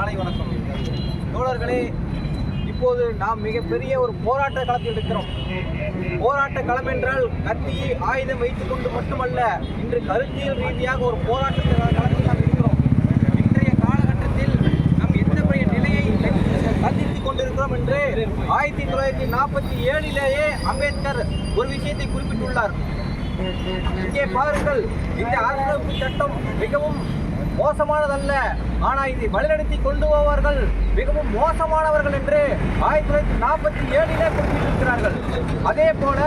காலை வணக்கம். தோழர்களே இப்போது நாம் மிகப்பெரிய ஒரு போராட்ட களத்தில் இருக்கிறோம். போராட்ட களம் என்றால் கத்தியை ஆயுதம் வைத்துக் கொண்டு மட்டுமல்ல இன்று கருத்தியல் ரீதியாக ஒரு போராட்ட களத்தில் நாம் இருக்கிறோம் இன்றைய காலகட்டத்தில் நாம் எந்த நிலையை சந்தித்துக் கொண்டிருக்கிறோம் என்று ஆயிரத்தி தொள்ளாயிரத்தி நாற்பத்தி ஏழிலேயே அம்பேத்கர் ஒரு விஷயத்தை குறிப்பிட்டுள்ளார். இங்கே பாருங்கள் இந்த அரசியலமைப்பு சட்டம் மிகவும் மோசமானதல்ல ஆனால் இதை வழிநடத்தி கொண்டு போவார்கள் மிகவும் மோசமானவர்கள் என்று ஆயிரத்தி தொள்ளாயிரத்தி நாற்பத்தி ஏழிலே குறிப்பிட்டிருக்கிறார்கள் அதே போல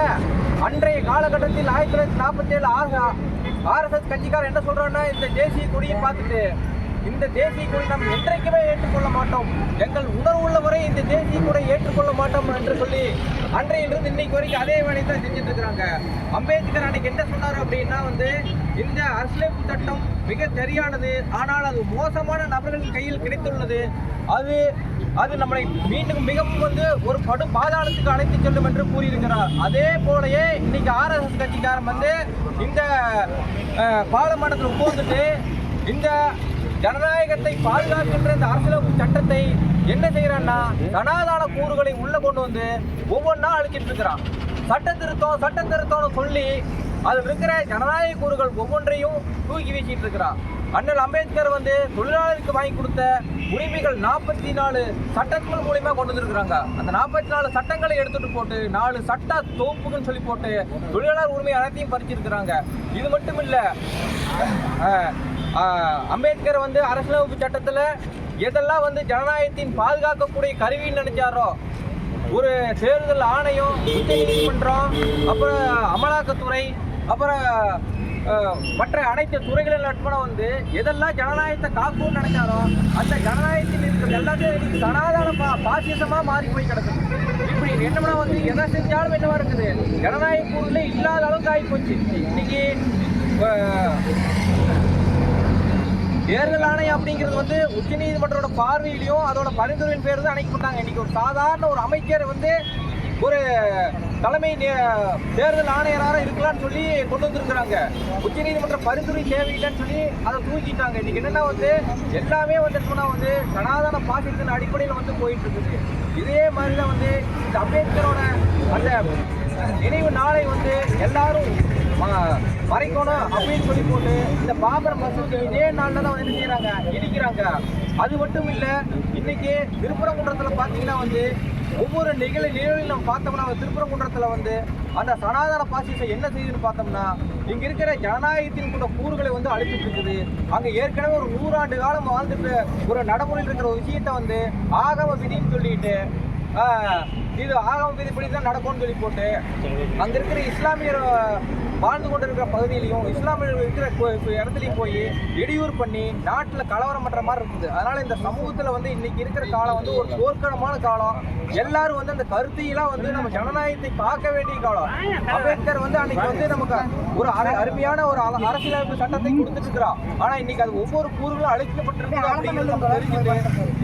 அன்றைய காலகட்டத்தில் ஆயிரத்தி தொள்ளாயிரத்தி நாற்பத்தி ஏழு ஆர்எஸ்எஸ் கட்சிக்காரர் என்ன சொல்றாங்கன்னா இந்த தேசிய கொடியை பார்த்துட்டு இந்த தேசிய கொடி நாம் என்றைக்குமே ஏற்றுக்கொள்ள மாட்டோம். எங்கள் உணர்வு உள்ளவரை இந்த தேசிய கொடை ஏற்றுக்கொள்ள மாட்டோம் என்று சொல்லி அன்றையிலிருந்து இன்னைக்கு வரைக்கும் அதே வேலையை தான் செஞ்சுட்டு இருக்கிறாங்க. அம்பேத்கர் அன்னைக்கு என்ன சொன்னார் அப்படின்னா வந்து இந்த அரசியலமைப்பு சட்டம் மிக சரியானது ஆனால் அது மோசமான நபர்களின் கையில் கிடைத்துள்ளது. அது அது நம்மளை மீண்டும் மிகவும் வந்து ஒரு படு பாதாளத்துக்கு அழைத்து செல்லும் என்று கூறியிருக்கிறார். அதே போலயே இன்னைக்கு ஆர்எஸ்எஸ் கட்சிக்காரன் வந்து இந்த அஹ், பாராளுமன்றத்தில் உட்கார்ந்துட்டு இந்த ஜனநாயகத்தை பாதுகாக்கின்ற இந்த அரசியலமைப்பு சட்டத்தை என்ன செய்யறான்னா சனாதான கூறுகளை உள்ள கொண்டு வந்து ஒவ்வொன்றா அழிச்சிட்டு இருக்கிறான். சட்ட திருத்தம் சட்ட திருத்தம்னு சொல்லி அதில் இருக்கிற ஜனநாயக கூறுகள் ஒவ்வொன்றையும் தூக்கி வீசிட்டு இருக்கிறான். அண்ணல் அம்பேத்கர் வந்து தொழிலாளருக்கு வாங்கி கொடுத்த உரிமைகள் நாற்பத்தி நாலு சட்டங்கள் மூலியமா கொண்டு வந்திருக்கிறாங்க. அந்த நாற்பத்தி நாலு சட்டங்களை எடுத்துட்டு போட்டு நாலு சட்ட தொகுப்புன்னு சொல்லி போட்டு தொழிலாளர் உரிமை அனைத்தையும் பறிச்சிருக்கிறாங்க. இது மட்டும் இல்லை அம்பேத்கர் வந்து அரசியலமைப்பு சட்டத்தில் எதெல்லாம் வந்து ஜனநாயகத்தின் பாதுகாக்கக்கூடிய கருவின்னு நினைச்சாரோ ஒரு தேர்தல் ஆணையம் உச்ச நீதிமன்றம் அப்புறம் அமலாக்கத்துறை அப்புறம் மற்ற அனைத்து துறைகளில் நட்பன வந்து எதெல்லாம் ஜனநாயகத்தை காக்கும்னு நினைச்சாரோ அந்த ஜனநாயகத்தில் இருக்கிற எல்லாத்தையும் இன்னைக்கு சனாதன பா பாசிசமா மாறி போய் கிடக்குது. இப்படி என்னமனா வந்து எதை செஞ்சாலும் என்னவா இருக்குது? ஜனநாயக பொருள் இல்லாத அளவுக்கு ஆகி போச்சு. இன்னைக்கு தேர்தல் ஆணையம் அப்படிங்கிறது வந்து உச்சநீதிமன்றோட பார்வையிலையும் அதோட பரிந்துரையின் பேர் தான் அணைக்க பண்ணாங்க இன்னைக்கு ஒரு சாதாரண ஒரு அமைச்சர் வந்து ஒரு தலைமை நே- தேர்தல் ஆணையராக இருக்கலாம்னு சொல்லி கொண்டு வந்திருக்கிறாங்க. உச்சநீதிமன்ற பரிந்துரை தேவையில்லைன்னு சொல்லி அதை தூக்கிட்டாங்க. இன்னைக்கு என்னன்னா வந்து எல்லாமே வந்து சொன்னா வந்து சனாதன பாசித்தின் அடிப்படையில் வந்து போயிட்டு இருக்குது இதே மாதிரி தான் வந்து இந்த அம்பேத்கரோட அந்த நினைவு நாளை வந்து எல்லாரும் மறைக்கணும் அப்படின்னு சொல்லி போட்டு இந்த பாபர் மசூதி இதே நாளில் தான் வந்து என்ன செய்யறாங்க இடிக்கிறாங்க. அது மட்டும் இல்ல இன்னைக்கு திருப்பரங்குன்றத்துல பாத்தீங்கன்னா வந்து ஒவ்வொரு நிகழ் நிகழ்வில் நம்ம பார்த்தோம்னா வந்து திருப்பரங்குன்றத்துல வந்து அந்த சனாதன பாசிசம் என்ன செய்யுதுன்னு பார்த்தோம்னா இங்க இருக்கிற ஜனநாயகத்தின் கூட கூறுகளை வந்து அழிச்சிட்டு இருக்குது. அங்க ஏற்கனவே ஒரு நூறாண்டு காலம் வாழ்ந்துட்டு ஒரு நடைமுறையில் இருக்கிற ஒரு விஷயத்தை வந்து ஆகம விதின்னு சொல்லிட்டு இது ஆகம விதிப்படி தான் நடக்கும்னு சொல்லி போட்டு அங்க இருக்கிற இஸ்லாமியர் வாழ்ந்து கொண்டிருக்கிற பகுதியிலையும் இஸ்லாமியர்கள் இருக்கிற இடத்துலையும் போய் இடையூறு பண்ணி நாட்டில் கலவரம் பண்ற மாதிரி இருக்குது அதனால இந்த சமூகத்தில் வந்து இன்னைக்கு இருக்கிற காலம் வந்து ஒரு போர்க்களமான காலம். எல்லாரும் வந்து அந்த கருத்தையெல்லாம் வந்து நம்ம ஜனநாயகத்தை காக்க வேண்டிய காலம். அம்பேத்கர் வந்து அன்னைக்கு வந்து நமக்கு ஒரு அரு- அருமையான ஒரு அரசியலமைப்பு சட்டத்தை கொடுத்துட்டு இருக்கிறோம் ஆனா இன்னைக்கு அது ஒவ்வொரு கூறுகளும் அழிக்கப்பட்டிருக்கு அப்படிங்கிறது தெரிஞ்சுட்டு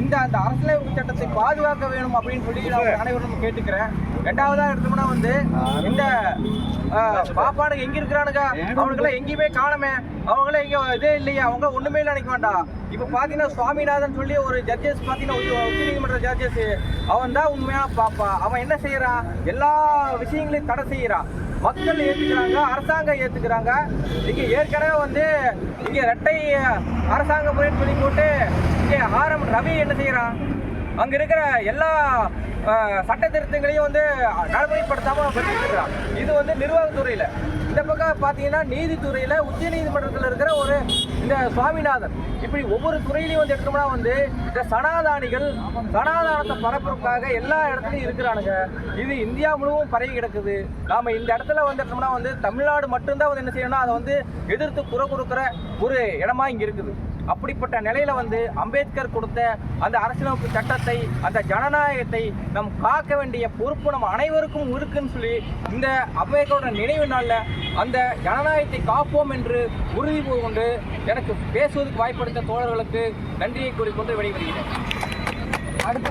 இந்த அந்த அரசியலமைப்பு சட்டத்தை பாதுகாக்க வேணும் அப்படின்னு சொல்லி அனைவரும் கேட்டுக்கிறேன். ரெண்டாவதா எடுத்தோம்னா வந்து இந்த பாப்பானுங்க எங்க இருக்கிறானுங்க? அவனுக்கெல்லாம் எங்கேயுமே காணமே. அவங்களே இங்க இதே இல்லையா. அவங்க ஒண்ணுமே இல்லை நினைக்க வேண்டாம். இப்ப பாத்தீங்கன்னா சுவாமிநாதன் சொல்லி ஒரு ஜட்ஜஸ் பாத்தீங்கன்னா உச்ச- நீதிமன்ற ஜட்ஜஸ் அவன் தான் உண்மையான பாப்பா. அவன் என்ன செய்யறான்? எல்லா விஷயங்களையும் தடை செய்யறான். மக்கள் ஏத்துக்கிறாங்க அரசாங்கம் ஏத்துக்கிறாங்க. இங்க ஏற்கனவே வந்து இங்க இரட்டை அரசாங்க முறைன்னு சொல்லி போட்டு இங்க ஆரம் ரவி என்ன செய்யறான்? அங்க இருக்கிற எல்லா சட்ட திருத்தங்களையும் வந்து நடைமுறைப்படுத்தாம பண்ணிட்டு இருக்கிறான் இது வந்து நிர்வாகத்துறையில. இந்த பக்கம் பார்த்தீங்கன்னா நீதித்துறையில உச்ச நீதிமன்றத்தில் இருக்கிற ஒரு இந்த சுவாமிநாதன். இப்படி ஒவ்வொரு துறையிலையும் வந்து எடுத்தோம்னா வந்து இந்த சனாதானிகள் சனாதானத்தை பரப்புறதுக்காக எல்லா இடத்துலையும் இருக்கிறானுங்க. இது இந்தியா முழுவதும் பரவி கிடக்குது. நாம இந்த இடத்துல வந்து எடுத்தோம்னா வந்து தமிழ்நாடு மட்டும்தான் வந்து என்ன செய்யணும்னா அதை வந்து எதிர்த்து குறை கொடுக்குற ஒரு இடமா இங்க இருக்குது. அப்படிப்பட்ட நிலையில வந்து அம்பேத்கர் கொடுத்த அந்த அரசியலமைப்பு சட்டத்தை அந்த ஜனநாயகத்தை நம் காக்க வேண்டிய பொறுப்பு நம்ம அனைவருக்கும் இருக்குன்னு சொல்லி இந்த அம்பேத்கரோட நினைவு நாளில் அந்த ஜனநாயகத்தை காப்போம் என்று உறுதி கொண்டு எனக்கு பேசுவதற்கு வாய்ப்படுத்த தோழர்களுக்கு நன்றியை கூறிக்கொண்டு வெளிவருகிறேன் அடுத்த